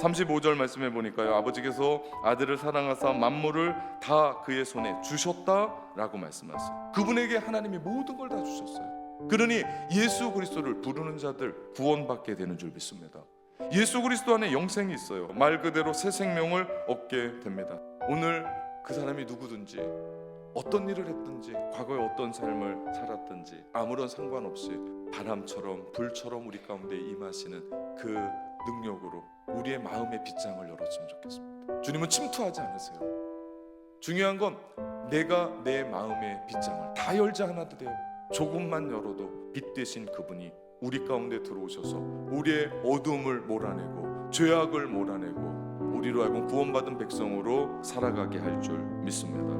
35절 말씀해 보니까요. 아버지께서 아들을 사랑하사 만물을 다 그의 손에 주셨다라고 말씀하세요. 그분에게 하나님이 모든 걸 다 주셨어요. 그러니 예수 그리스도를 부르는 자들 구원받게 되는 줄 믿습니다. 예수 그리스도 안에 영생이 있어요. 말 그대로 새 생명을 얻게 됩니다. 오늘 그 사람이 누구든지 어떤 일을 했든지 과거에 어떤 삶을 살았든지 아무런 상관없이 바람처럼 불처럼 우리 가운데 임하시는 그 능력으로 우리의 마음의 빗장을 열었으면 좋겠습니다. 주님은 침투하지 않으세요. 중요한 건 내가 내 마음의 빗장을 다 열지 않아도 돼요. 조금만 열어도 빛 되신 그분이 우리 가운데 들어오셔서 우리의 어둠을 몰아내고 죄악을 몰아내고 우리로 하여금 구원받은 백성으로 살아가게 할 줄 믿습니다.